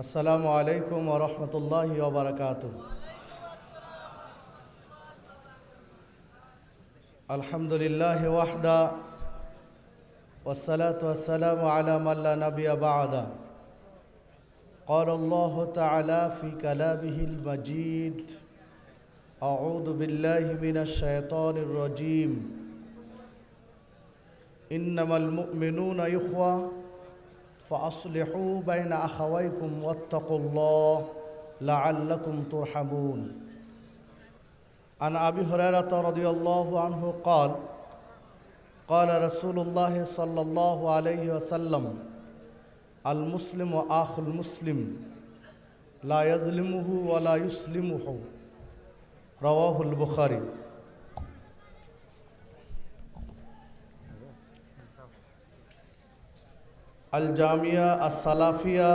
আসসালামু আলাইকুম ওরহমতুল্লাহ ওবরাকাত আলহামদুলিল্লাহ ওয়াহদা والصلاة والسلام على من لا نبي بعده قال الله تعالى في كلامه المجيد أعوذ بالله من الشيطان الرجيم إنما المؤمنون إخوة فأصلحوا بين أخويكم واتقوا الله لعلكم ترحمون. عن أبي هريرة رضي الله عنه قال قال رسول الله صلى الله عليه وسلم المسلم أخو المسلم لا يظلمه ولا يسلمه. رواه البخاري. আল জামিয়া সালাফিয়া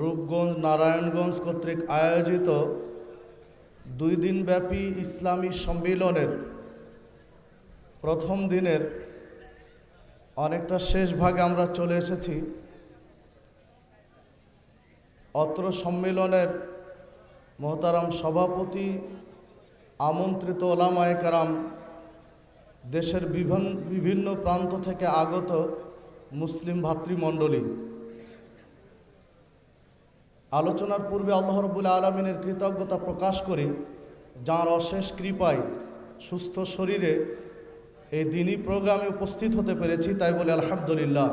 রূপগঞ্জ, নারায়ণগঞ্জ কর্তৃক আয়োজিত দুই দিনব্যাপী ইসলামী সম্মেলনের প্রথম দিনের অনেকটা শেষ ভাগে আমরা চলে এসেছি। অত্র সম্মেলনের মহতারাম সভাপতি, আমন্ত্রিত ওলামায় কারাম, দেশের বিভিন্ন বিভিন্ন প্রান্ত থেকে আগত মুসলিম ভাতৃমণ্ডলী। আলোচনার পূর্বে আল্লাহ রবুল আলমিনের কৃতজ্ঞতা প্রকাশ করি, যাঁর অশেষ কৃপায় সুস্থ শরীরে এই দিনই প্রোগ্রামে উপস্থিত হতে পেরেছি, তাই বলে আলহামদুলিল্লাহ।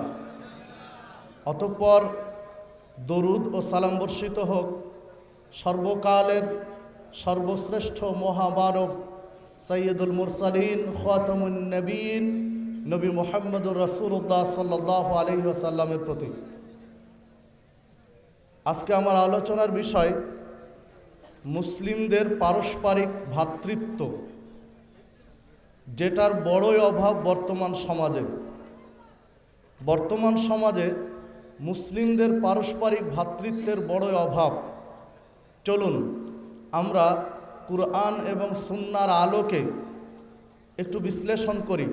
অতঃপর দরুদ ও সালাম বর্ষিত হোক। সর্বকালের সর্বশ্রেষ্ঠ মহামানব সৈয়দুল মুরসালিন, খাতমুন নবীন নবী মোহাম্মদুর রসুল্লাহ সাল্লাহ আলহি আসাল্লামের প্রতি। আজকে আমার আলোচনার বিষয় মুসলিমদের পারস্পরিক ভ্রাতৃত্ব যেটার বড়ই অভাব বর্তমান সমাজে। বর্তমান সমাজে মুসলিমদের পারস্পরিক ভ্রাতৃত্বের বড়ই অভাব। চলুন, আমরা কুরআন এবং সুন্নার আলোকে একটু বিশ্লেষণ করি।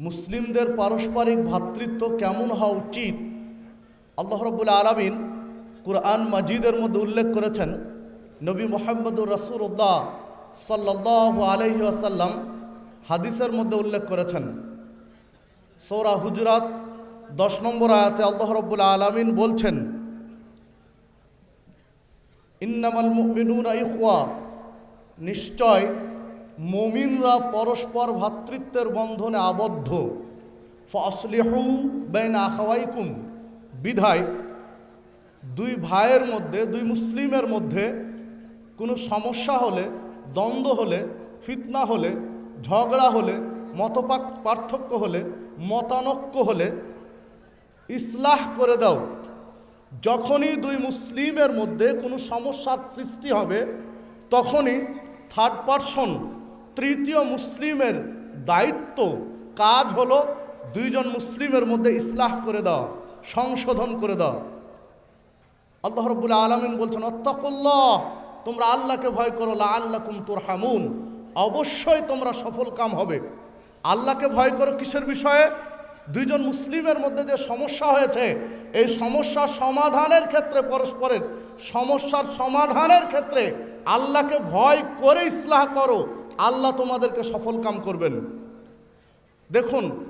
মুসলিমদের পারস্পরিক ভ্রাতৃত্ব কেমন হওয়া উচিত? আল্লাহ রব্বুল আলমিন কুরআন মাজিদের মধ্যে উল্লেখ করেছেন, নবী মোহাম্মদুর রসুল্লাহ সাল্লাহ আলহি আসাল্লাম হাদিসের মধ্যে উল্লেখ করেছেন। সৌরা হুজরাত দশ নম্বর আয়াতে আল্লাহ রব্বুল আলমিন বলছেন, ইন্নামাল মুমিনুনা ইখওয়া, নিশ্চয় মুমিনরা পরস্পর ভ্রাতৃত্বের বন্ধনে আবদ্ধ। ফসলিহু বেন আখাওয়াইকুম। বিধায় দুই ভাইয়ের মধ্যে, দুই মুসলিমের মধ্যে কোনো সমস্যা হলে, দ্বন্দ্ব হলে, ফিতনা হলে, ঝগড়া হলে, মতপাক পার্থক্য হলে, মতানক্য হলে ইসলাহ করে দাও। যখনই দুই মুসলিমের মধ্যে কোনো সমস্যার সৃষ্টি হবে, তখনই থার্ড পারসন তৃতীয় মুসলিমের দায়িত্ব কাজ হলো দুইজন মুসলিমের মধ্যে ইসলাহ করে দাও, সংশোধন করে দাও। আল্লাহ রব্বুল আলমিন বলছেন অত্তাকুল্লাহ তোমরা আল্লাহকে ভয় করো লা আল্লাকুম তোর হামুন অবশ্যই তোমরা সফল কাম হবে। আল্লাহকে ভয় করো কিসের বিষয়ে? দুইজন মুসলিমের মধ্যে যে সমস্যা হয়েছে, এই সমস্যার সমাধানের ক্ষেত্রে, পরস্পরের সমস্যার সমাধানের ক্ষেত্রে আল্লাহকে ভয় করে ইসলাহ করো আল্লাহ তোমাদেরকে সফল কাম করবেন। দেখুন,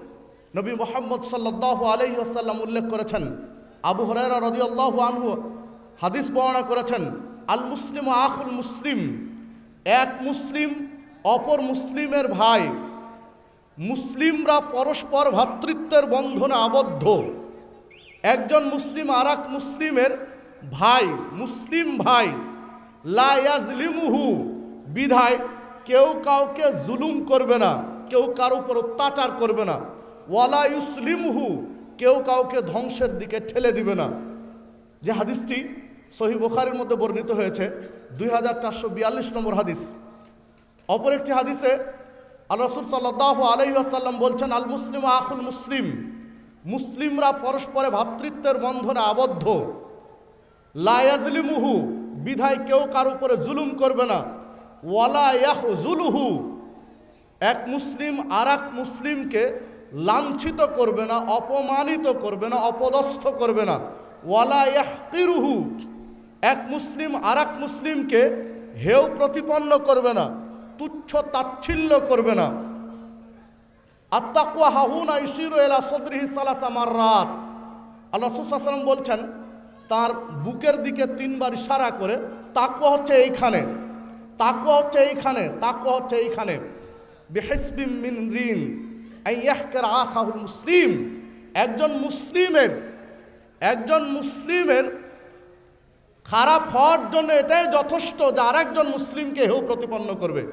নবী মোহাম্মদ সাল্লাহ আলহি আসাল্লাম উল্লেখ করেছেন, আবু হরাইরা রদি আল্লাহ আনহু হাদিস বর্ণনা করেছেন, আল মুসলিম আখুল মুসলিম, এক মুসলিম, অপর মুসলিমের ভাই। মুসলিমরা পরস্পর ভ্রাতৃত্বের বন্ধনে আবদ্ধ। একজন মুসলিম আর মুসলিমের ভাই, মুসলিম ভাই। লায়াজলিমুহু বিধায় কেউ কাউকে জুলুম করবে না, কেউ কার উপর অত্যাচার করবে না। ওয়ালা ইউসলিমহু, কেউ কাউকে ধ্বংসের দিকে ঠেলে দিবে না। যে হাদিসটি সহি বুখারের মধ্যে বর্ণিত হয়েছে, দুই হাজার চারশো বিয়াল্লিশ নম্বর হাদিস। অপর একটি হাদিসে আল রসুল সাল্লাহ আলহিহাসাল্লাম বলছেন, আল মুসলিম আখুল মুসলিম। মুসলিমরা পরস্পরে ভ্রাতৃত্বের বন্ধনে আবদ্ধ। লায়াজলিমুহু বিধায় কেউ কার উপরে জুলুম করবে না। ওয়ালা এক মুসলিম আর এক মুসলিমকে লাঞ্ছিত করবে না, অপমানিত করবে না, অপদস্থ করবে না। ওয়ালা এক মুসলিম আর এক মুসলিমকে হেউ প্রতিপন্ন করবে না, তুচ্ছ তাচ্ছিল্য করবে না। আত্মাকুয়া হাহুনা ইশিরু এলা সদরিহি সালাসা মাররাত। আল্লাহ সুসাল্লাম বলছেন, তার বুকের দিকে তিনবার ইশারা করে তাকুয়া হচ্ছে এইখানে। তাকুয়া হচ্ছে এইখানে তাকুয়া হচ্ছে এইখানে। বেহেসবিম মিন রিন আইয়াহকের আখাহুল মুসলিম। একজন মুসলিমের একজন মুসলিমের খারাপ হওয়ার জন্য এটাই যথেষ্ট যে আরেকজন মুসলিমকে হেউ প্রতিপন্ন করবে।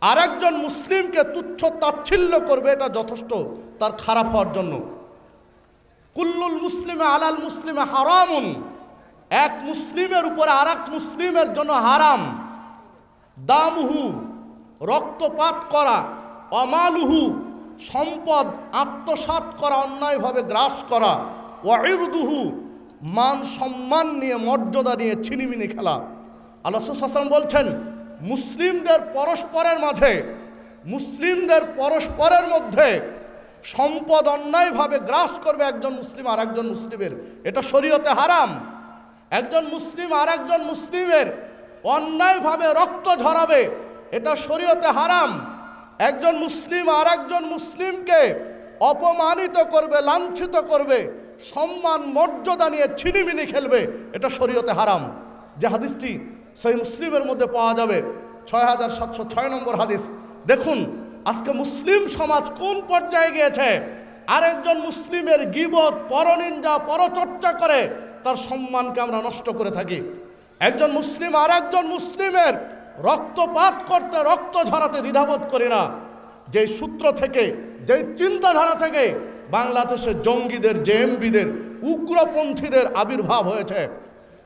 আরেকজন মুসলিমকে তুচ্ছ তাচ্ছিল্য করবে, এটা যথেষ্ট তার খারাপ হওয়ার জন্য। কুল্লুল মুসলিমে আলাল মুসলিমে হারামুন। এক মুসলিমের উপরে আর মুসলিমের জন্য হারাম। দামহু, রক্তপাত করা অমালুহু সম্পদ আত্মসাৎ করা, অন্যায়ভাবে গ্রাস করা ওয়াইরুদুহু মান সম্মান নিয়ে মর্যাদা নিয়ে ছিনিমিনি খেলা। আল্লাহ হাসান বলছেন, মুসলিমদের পরস্পরের মাঝে, মুসলিমদের পরস্পরের মধ্যে সম্পদ অন্যায়ভাবে গ্রাস করবে একজন মুসলিম আর একজন মুসলিমের। এটা শরীয়তে হারাম। একজন মুসলিম আর একজন মুসলিমের অন্যায়ভাবে রক্ত ঝরাবে, এটা শরীয়তে হারাম। একজন মুসলিম আর একজন মুসলিমকে অপমানিত করবে, লাঞ্ছিত করবে, সম্মান, মর্যাদা নিয়ে ছিনিমিনি খেলবে, এটা শরীয়তে হারাম। যে হাদিসটি সেই মুসলিমের মধ্যে পাওয়া যাবে ছয় হাজার সাতশো ছয় নম্বর হাদিস। দেখুন, আজকে মুসলিম সমাজ কোন পর্যায়ে গিয়েছে? আরেকজন মুসলিমের গিবত, পরনিন্দা, পরচর্চা করে, তার সম্মানকে আমরা নষ্ট করে থাকি। একজন মুসলিম আর একজন মুসলিমের রক্তপাত করতে রক্ত ঝরাতে দ্বিধাবোধ করি না। যেই সূত্র থেকে, যেই চিন্তাধারা থেকে বাংলাদেশের জঙ্গিদের জেএমবিদের উগ্রপন্থীদের আবির্ভাব হয়েছে।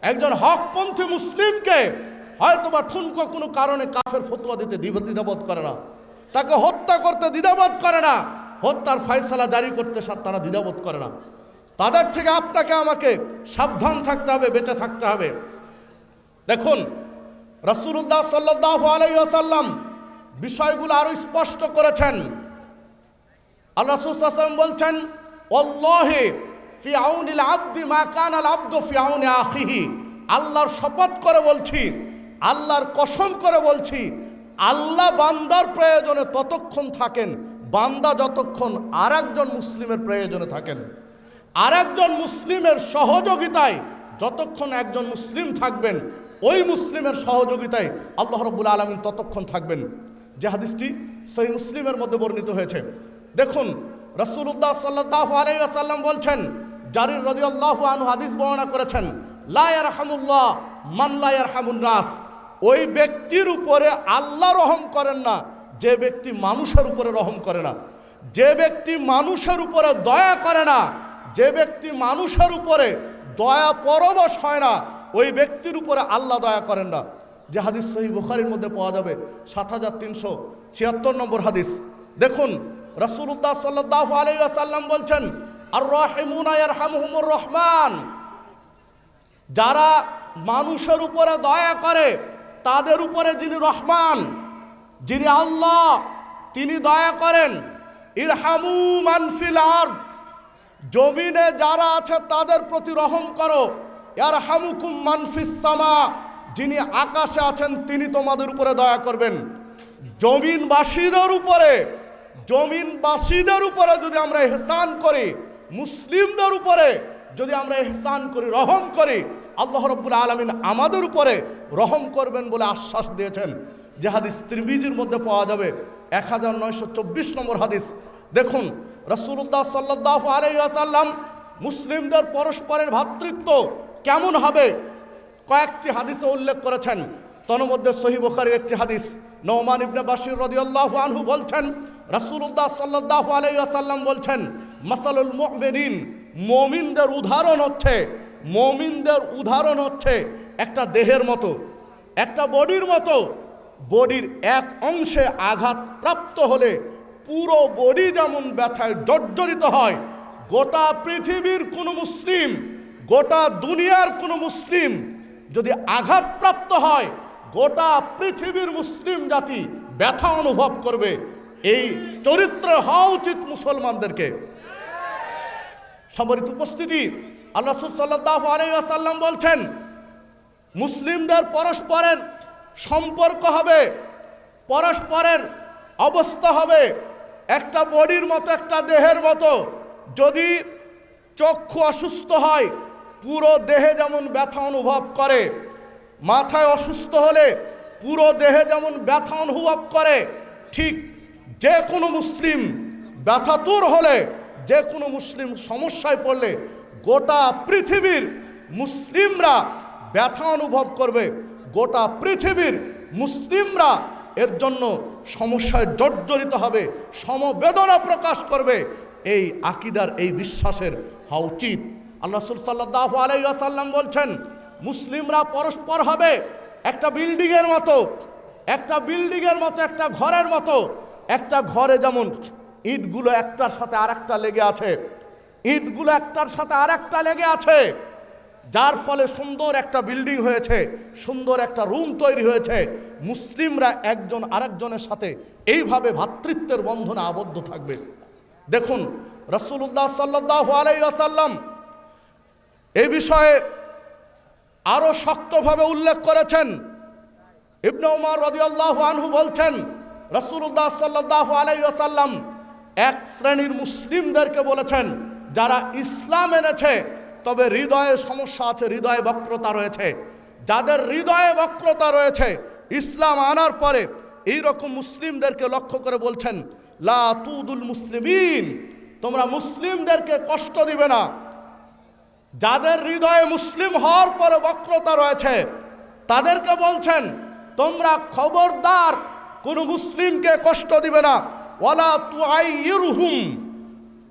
একজন হকপন্থী মুসলিমকে হয়তোবা ঠুনকো কোনো কারণে কাফের ফতুয়া দিতে দ্বিধাবোধ করে না। তাকে হত্যা করতে দ্বিধাবোধ করে না। হত্যার ফয়সালা জারি করতে তারা দ্বিধাবোধ করে না। তাদের থেকে আপনাকে, আমাকে সাবধান থাকতে হবে, বেঁচে থাকতে হবে। দেখুন রসুল্লাহ সাল্লাহ আলাইসাল্লাম বিষয়গুলো আরও স্পষ্ট করেছেন। আল্লাহ রসুল বলছেন অল্লাহে ফিয়াউনিল আব্দি মা কানাল আব্দ ফিয়াউনি আখিহি। আল্লাহর শপথ করে বলছি, আল্লাহর কসম করে বলছি, আল্লাহ বান্দার প্রয়োজনে ততক্ষণ থাকেন, বান্দা যতক্ষণ আরেকজন মুসলিমের প্রয়োজনে থাকেন। আরেকজন মুসলিমের সহযোগিতায় যতক্ষণ একজন মুসলিম থাকবেন ওই মুসলিমের সহযোগিতায় আল্লাহ রব্বুল আলমিন ততক্ষণ থাকবেন। যে হাদিসটি সেই মুসলিমের মধ্যে বর্ণিত হয়েছে। দেখুন রসুল্লাহ সাল্লাহ আলাইসাল্লাম বলছেন, জারির রদি আল্লাহ আনু হাদিস বর্ণনা করেছেন লায়ার হামুল্লাহ মাল্লায়ার হামুন্নাস ওই ব্যক্তির উপরে আল্লাহ রহম করেন না, যে ব্যক্তি মানুষের উপরে রহম করে না। যে ব্যক্তি মানুষের উপরে দয়া করে না, যে ব্যক্তি মানুষের উপরে দয়া পরবশ হয় না ওই ব্যক্তির উপরে আল্লাহ দয়া করেন না। যে হাদিস সহি বুখারির মধ্যে পাওয়া যাবে, সাত হাজার তিনশো ছিয়াত্তর নম্বর হাদিস। দেখুন রসুল্লাহ সাল্লাহ আলাইসাল্লাম বলছেন আর রহিমুনায়ার হামহুমুর রহমান। যারা মানুষের উপরে দয়া করে, তাদের উপরে যিনি রহমান, যিনি আল্লাহ, তিনি দয়া করেন, ইরহামু মানফিল আর্দ। জমিনে যারা আছে, তাদের প্রতি রহম করো। ইয়ার হামুকুম মানফিস সামা, যিনি আকাশে আছেন তিনি তোমাদের উপরে দয়া করবেন। জমিন জমিনবাসীদের উপরে জমিন জমিনবাসীদের উপরে যদি আমরা এহসান করি, মুসলিমদের উপরে যদি আমরা এহসান করি, রহম করি, আল্লাহ রব্বুল আলমিন আমাদের উপরে রহম করবেন বলে আশ্বাস দিয়েছেন। যে হাদিস ত্রিমিজির মধ্যে পাওয়া যাবে এক হাজার নয়শো চব্বিশ নম্বর হাদিস। দেখুন রসুল্লাহ সাল্লাহ আলাইসাল্লাম মুসলিমদের পরস্পরের ভ্রাতৃত্ব কেমন হবে? কয়েকটি হাদিসে উল্লেখ করেছেন। তন্মধ্যে সহি বুখারীর একটি হাদিস। নওমান ইবনে বাশির রাদিয়াল্লাহু আনহু বলছেন, রাসূলুল্লাহ সাল্লাল্লাহু আলাইহি ওয়াসাল্লাম বলছেন, মাসালুল মুমিনিন, মুমিনদের উদাহরণ হচ্ছে, মুমিনদের উদাহরণ হচ্ছে একটা দেহের মতো, একটা বডির মতো। বডির এক অংশে আঘাত প্রাপ্ত হলে পুরো বডি যেমন ব্যথায় জর্জরিত হয়, গোটা পৃথিবীর কোনো মুসলিম গোটা দুনিয়ার কোনো মুসলিম যদি আঘাতপ্রাপ্ত হয়, গোটা পৃথিবীর মুসলিম জাতি ব্যথা অনুভব করবে। এই চরিত্র হওয়া উচিত মুসলমানদেরকে। সম্মানিত উপস্থিতি, আল্লাহ সাল্লাহ আলাইসাল্লাম বলছেন, মুসলিমদের পরস্পরের সম্পর্ক হবে, পরস্পরের অবস্থা হবে, একটা বডির মতো, একটা দেহের মতো। যদি চক্ষু অসুস্থ হয় পুরো দেহে যেমন ব্যথা অনুভব করে, মাথায় অসুস্থ হলে পুরো দেহে যেমন ব্যথা অনুভব করে, ঠিক যে কোনো মুসলিম ব্যথাতুর হলে যে কোনো মুসলিম সমস্যায় পড়লে গোটা পৃথিবীর মুসলিমরা ব্যথা অনুভব করবে। গোটা পৃথিবীর মুসলিমরা এর জন্য সমস্যায় জর্জরিত হবে, সমবেদনা প্রকাশ করবে। এই আকিদার, এই বিশ্বাসের হওয়া উচিত। আল্লাহ সাল্লাহ আলাইসাল্লাম বলছেন, মুসলিমরা পরস্পর হবে, একটা বিল্ডিংয়ের মতো, একটা বিল্ডিংয়ের মতো, একটা ঘরের মতো। একটা ঘরে যেমন ইটগুলো একটার সাথে আরেকটা লেগে আছে, ইটগুলো একটার সাথে আরেকটা লেগে আছে, যার ফলে সুন্দর একটা বিল্ডিং হয়েছে, সুন্দর একটা রুম তৈরি হয়েছে। মুসলিমরা একজন আরেকজনের সাথে এইভাবে ভ্রাতৃত্বের বন্ধনে আবদ্ধ থাকবে। দেখুন রসুল্লাহ সাল্লাহ আলাইসাল্লাম এই বিষয়ে আরও শক্তভাবে উল্লেখ করেছেন ইবনে উমর রদিয়াল্লাহু আনহু বলছেন রসুল্লাহ সাল্লাহ আলাইসাল্লাম এক শ্রেণির মুসলিমদেরকে বলেছেন, যারা ইসলাম এনেছে, তবে হৃদয়ে সমস্যা আছে, হৃদয়ে বক্রতা রয়েছে। যাদের হৃদয়ে বক্রতা রয়েছে, ইসলাম আনার পরে এই রকম মুসলিমদেরকে লক্ষ্য করে বলছেন, লা তুদুল মুসলিমিন, তোমরা মুসলিমদেরকে কষ্ট দিবে না। যাদের হৃদয়ে মুসলিম হওয়ার পরে বক্রতা রয়েছে, তাদেরকে বলছেন, তোমরা খবরদার, কোনো মুসলিমকে কষ্ট দিবে না। ওয়ালা তুআইরহুম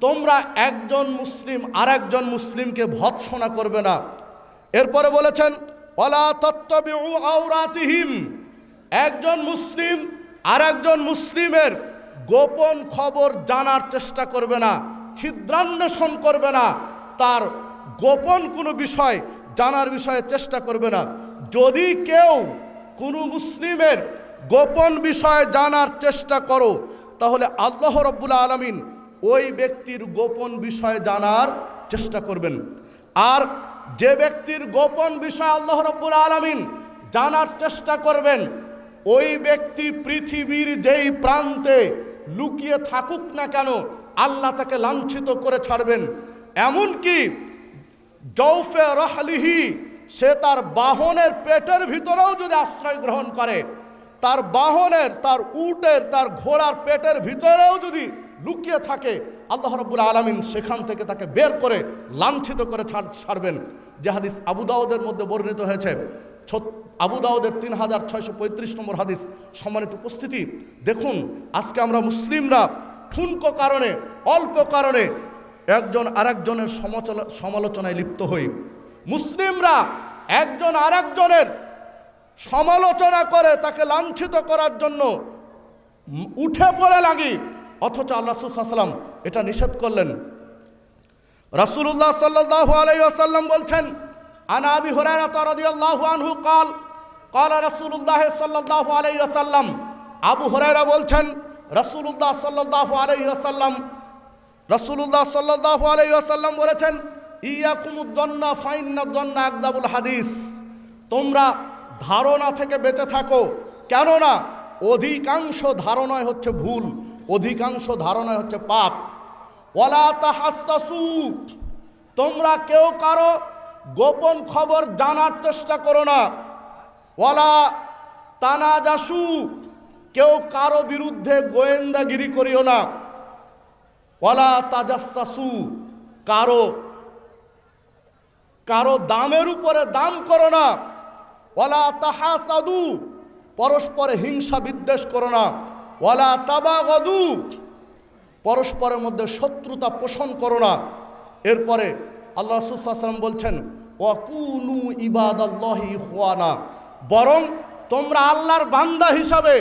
তোমরা একজন মুসলিম আর একজন মুসলিমকে ভৎসনা করবে না। এরপরে বলেছেন, ওয়ালা তত্ত্ববিউ একজন মুসলিম আর একজন মুসলিমের গোপন খবর জানার চেষ্টা করবে না, ছিদ্রান্বেষণ করবে না। তার গোপন কোনো বিষয় জানার বিষয়ে চেষ্টা করবে না। যদি কেউ কোনো মুসলিমের গোপন বিষয়ে জানার চেষ্টা করো, তাহলে আল্লাহ রব্বুল আলমিন ওই ব্যক্তির গোপন বিষয়ে জানার চেষ্টা করবেন। আর যে ব্যক্তির গোপন বিষয় আল্লাহ রব্বুল আলমিন জানার চেষ্টা করবেন, ওই ব্যক্তি পৃথিবীর যেই প্রান্তে লুকিয়ে থাকুক না কেন, আল্লাহ তাকে লাঞ্ছিত করে ছাড়বেন। এমনকি জৌফে রহলিহি, সে তার বাহনের পেটের ভিতরেও যদি আশ্রয় গ্রহণ করে, তার বাহনের, তার উটের, তার ঘোড়ার পেটের ভিতরেও যদি লুকিয়ে থাকে, আল্লাহ রব্বুল আলমিন সেখান থেকে তাকে বের করে লাঞ্ছিত করে ছাড়, ছাড়বেন। যে হাদিস আবু দাউদের মধ্যে বর্ণিত হয়েছে। আবু দাউদের তিন হাজার ছয়শো পঁয়ত্রিশ নম্বর হাদিস সম্মানিত উপস্থিতি। দেখুন, আজকে আমরা মুসলিমরা ঠুনকো কারণে, অল্প কারণে একজন আরেকজনের সমাচল- সমালোচনায় লিপ্ত হই মুসলিমরা একজন আরেকজনের সমালোচনা করে তাকে লাঞ্ছিত করার জন্য উম, উঠে পড়ে লাগি অথচ আল্লাহ সাল্লাম এটা নিষেধ করলেন রাসূলুল্লাহ সাল্লাল্লাহু আলাইহি ওয়াসাল্লাম বলছেন আন আবি হুরায়রা রাদিয়াল্লাহু আনহু قال قال رسول الله সাল্লাল্লাহু আলাইহি ওয়াসাল্লাম আবু হুরায়রা বলছেন রাসূলুল্লাহ সাল্লাল্লাহু আলাইহি ওয়াসাল্লাম রাসূলুল্লাহ সাল্লাল্লাহু আলাইহি ওয়াসাল্লাম বলেছেন, ইয়াকুমুদ্দন্না, ফাইন্নাদ্দন্না আকদাবুল হাদিস। তোমরা ধারণা থেকে বেঁচে থাকো। কেননা অধিকাংশ ধারণায় হচ্ছে ভুল, অধিকাংশ ধারণায় হচ্ছে পাপ। ওয়ালা তাহাসসু তোমরা কেউ কারও গোপন খবর জানার চেষ্টা করো না। ওয়ালা তানাজাসু, কেউ কারও বিরুদ্ধে গোয়েন্দাগিরি করিও না। ওয়ালা তাজাসসু কারও কারও দামের উপরে দাম করো না। ওলা তাহা তাহাসাদু, পরস্পরে হিংসা বিদ্বেষ করো না। ওয়ালা তাবাগদু, পরস্পরের মধ্যে শত্রুতা পোষণ করো না। এরপরে আল্লাহ রসুলাম বলছেন ওয়াকুনু ইবাদাল্লাহি ইখওয়ানা বরং তোমরা আল্লাহর বান্দা হিসাবে,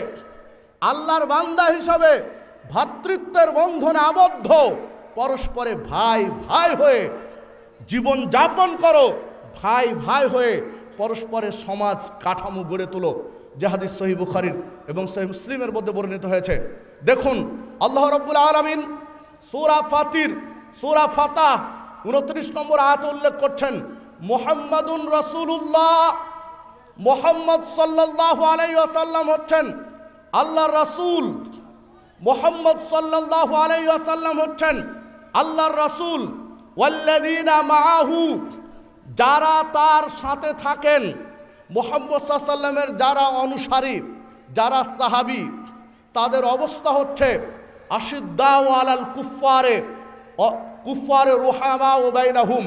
আল্লাহর বান্দা হিসাবে ভ্রাতৃত্বের বন্ধনে আবদ্ধ। পরস্পরে ভাই ভাই হয়ে জীবন যাপন করো। ভাই ভাই হয়ে পরস্পরের সমাজ কাঠামো গড়ে তোলো। জাহাদিস সহি বুখারির এবং সহি মুসলিমের মধ্যে বর্ণিত হয়েছে। দেখুন, আল্লাহ রব্বুল আলমিন সোরা ফাতির, সোরা ফাতাহ উনত্রিশ নম্বর আয়াত উল্লেখ করছেন, মোহাম্মদুন রসুল্লাহ মোহাম্মদ সাল্লাহ আলাই আসাল্লাম হচ্ছেন আল্লাহ রাসূল। মোহাম্মদ সাল্লাহ আলাই আসাল্লাম হচ্ছেন আল্লাহর রাসূল ওয়াল্লাদিনা মাহু যারা তার সাথে থাকেন। মোহাম্মদ সাল্লামের যারা অনুসারী, যারা সাহাবি, তাদের অবস্থা হচ্ছে আশিদ্দাও আলাল কুফারে কুফারে রোহামা বাইনাহুম।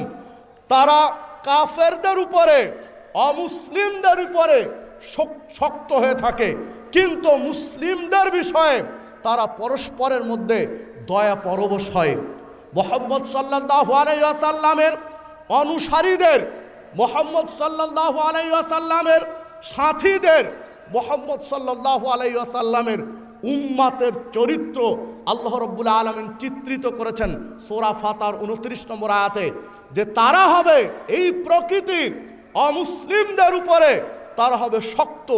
তারা কাফেরদের উপরে, অমুসলিমদের উপরে শক্ত হয়ে থাকে। কিন্তু মুসলিমদের বিষয়ে তারা পরস্পরের মধ্যে দয়া পরবশ হয়। মোহাম্মদ সাল্লাহ আলাইসাল্লামের অনুসারীদের, মোহাম্মদ সাল্লাহ আলাইসাল্লামের সাথীদের, মোহাম্মদ সাল্লাহ আলাইসাল্লামের উম্মাতের চরিত্র আল্লাহ রব্বুল আলমিন চিত্রিত করেছেন সোরা ফাতার উনত্রিশ নম্বর আয়াতে, যে তারা হবে এই প্রকৃতির অমুসলিমদের উপরে, তারা হবে শক্ত,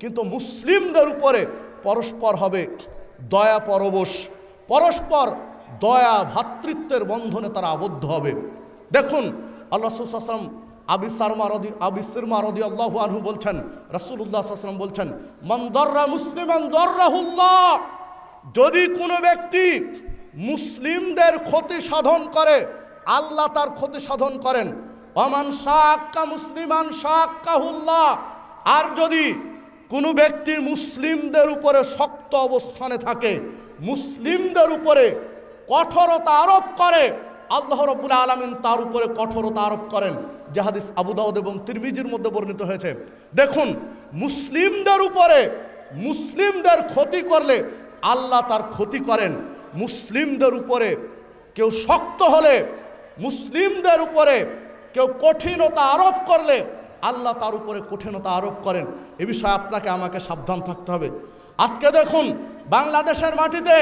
কিন্তু মুসলিমদের উপরে পরস্পর হবে দয়া পরবশ, পরস্পর দয়া ভ্রাতৃত্বের বন্ধনে তারা আবদ্ধ হবে। দেখুন, আল্লাহ সুসাল্লাম আবিসার মারদি আবিসির মারদি আল্লাহ আনহু বলছেন, রাসূলুল্লাহ সাল্লাম বলছেন, মান দর্রা মুসলিমান দর্রাহুল্লাহ যদি কোনো ব্যক্তি মুসলিমদের ক্ষতি সাধন করে, আল্লাহ তার ক্ষতি সাধন করেন। অমান শাক্কা মুসলিমান শাক্কাহুল্লাহ, আর যদি কোনো ব্যক্তি মুসলিমদের উপরে শক্ত অবস্থানে থাকে, মুসলিমদের উপরে কঠোরতা আরোপ করে, আল্লাহ রব্বুল আলমিন তার উপরে কঠোরতা আরোপ করেন। জাহাদিস আবু দাউদ এবং তিরমিজির মধ্যে বর্ণিত হয়েছে। দেখুন, মুসলিমদের উপরে মুসলিমদের ক্ষতি করলে আল্লাহ তার ক্ষতি করেন। মুসলিমদের উপরে কেউ শক্ত হলে, মুসলিমদের উপরে কেউ কঠিনতা আরোপ করলে আল্লাহ তার উপরে কঠিনতা আরোপ করেন। এ বিষয়ে আপনাকে আমাকে সাবধান থাকতে হবে। আজকে দেখুন, বাংলাদেশের মাটিতে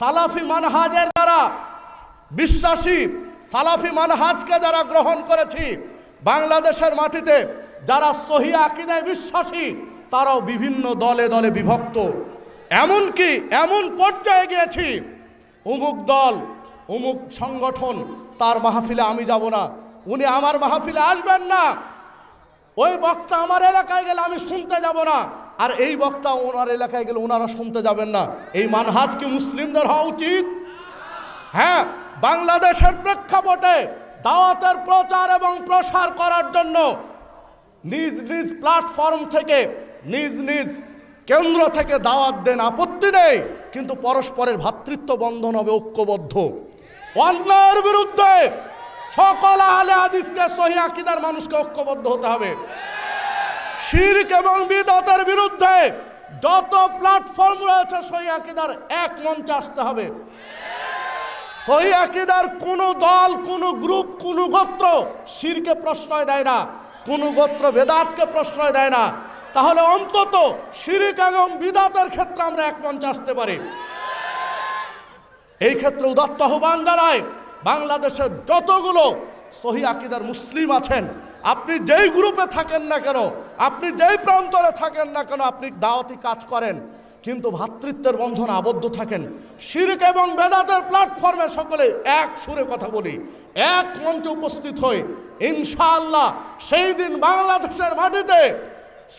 সালাফি মানহাজের দ্বারা বিশ্বাসী সালাফি মানহাজকে যারা গ্রহণ করেছি, বাংলাদেশের মাটিতে যারা সহি আকিদায় বিশ্বাসী, তারাও বিভিন্ন দলে দলে বিভক্ত। এমনকি এমন পর্যায়ে গিয়েছি, অমুক দল, অমুক সংগঠন, তার মাহফিলে আমি যাব না। উনি আমার মাহফিলে আসবেন না। ওই বক্তা আমার এলাকায় গেলে আমি শুনতে যাব না। আর এই বক্তা ওনার এলাকায় গেলে ওনারা শুনতে যাবেন না। এই মানহাজ কি মুসলিমদের হওয়া উচিত? হ্যাঁ বাংলাদেশের প্রেক্ষাপটে দাওয়াতের প্রচার এবং প্রসার করার জন্য নিজ নিজ প্ল্যাটফর্ম থেকে, নিজ নিজ কেন্দ্র থেকে দাওয়াত দেন আপত্তি নেই, কিন্তু পরস্পরের ভ্রাতৃত্ব বন্ধন হবে ঐক্যবদ্ধ। অন্যায়ের বিরুদ্ধে সকল আলে হাদিসকে, সহি আকিদার মানুষকে ঐক্যবদ্ধ হতে হবে। শিরক এবং বিদাতের বিরুদ্ধে যত প্ল্যাটফর্ম রয়েছে, সহি আকিদার এক মঞ্চে আসতে হবে। সহি আকিদার কোন দল, কোন গ্রুপ কোন গোত্র শিরকে প্রশ্রয় দেয় না। কোন গোত্র বেদাতকে প্রশ্রয় দেয় না। তাহলে অন্তত শিরিক এবং বিদাতের ক্ষেত্রে আমরা এক মঞ্চে আসতে পারি। এই ক্ষেত্রে উদাত্ত আহ্বান জানায় বাংলাদেশের যতগুলো সহি আকিদার মুসলিম আছেন, আপনি যেই গ্রুপে থাকেন না কেন, আপনি যেই প্রান্তরে থাকেন না কেন, আপনি দাওয়াতি কাজ করেন। কিন্তু ভ্রাতৃত্বের বন্ধন আবদ্ধ থাকেন। শিরক এবং বেদাতের প্ল্যাটফর্মে সকলে এক সুরে কথা বলি, এক মঞ্চে উপস্থিত হই। ইনশাআল্লাহ সেই দিন বাংলাদেশের মাটিতে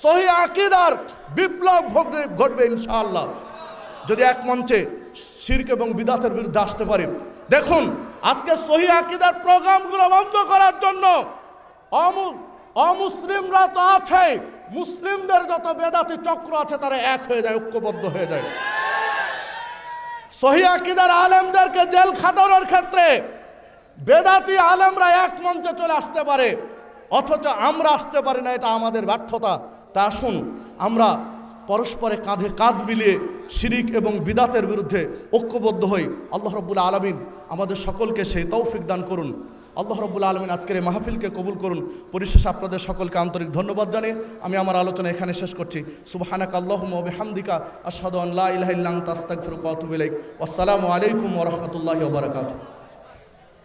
সহি আকিদার বিপ্লব ঘটবে ইনশাআল্লাহ। যদি এক মঞ্চে শিরক এবং বিদাতের বিরুদ্ধে আসতে পারি। দেখুন আজকে সহি আকিদার প্রোগ্রামগুলো বন্ধ করার জন্য অমু- অমুসলিমরা তো আছে। মুসলিমদের যত বেদাতি চক্র আছে, তারা এক হয়ে যায়, ঐক্যবদ্ধ হয়ে যায়। সহি আকিদার আলেমদেরকে জেল খাটানোর ক্ষেত্রে বেদাতি আলেমরা এক মঞ্চে চলে আসতে পারে। অথচ আমরা আসতে পারি না, এটা আমাদের ব্যর্থতা। তা আসুন, আমরা পরস্পরে কাঁধে কাঁধ মিলিয়ে শিরিক এবং বিদাতের বিরুদ্ধে ঐক্যবদ্ধ হই। আল্লাহ রব্বুল আলমিন আমাদের সকলকে সেই তৌফিক দান করুন। আল্লাহ রব্বুল আলমিন আজকের এই মাহফিলকে কবুল করুন। পরিশেষে আপনাদের সকলকে আন্তরিক ধন্যবাদ জানিয়ে আমি আমার আলোচনা এখানে শেষ করছি। সুবাহানাক আল্লাহ হামদিকা আসাদ আল্লাহ ইলাহ তাস্তাক ফিরুক আসসালামু আলাইকুম ওরহমতুল্লাহ বারকাতুহ।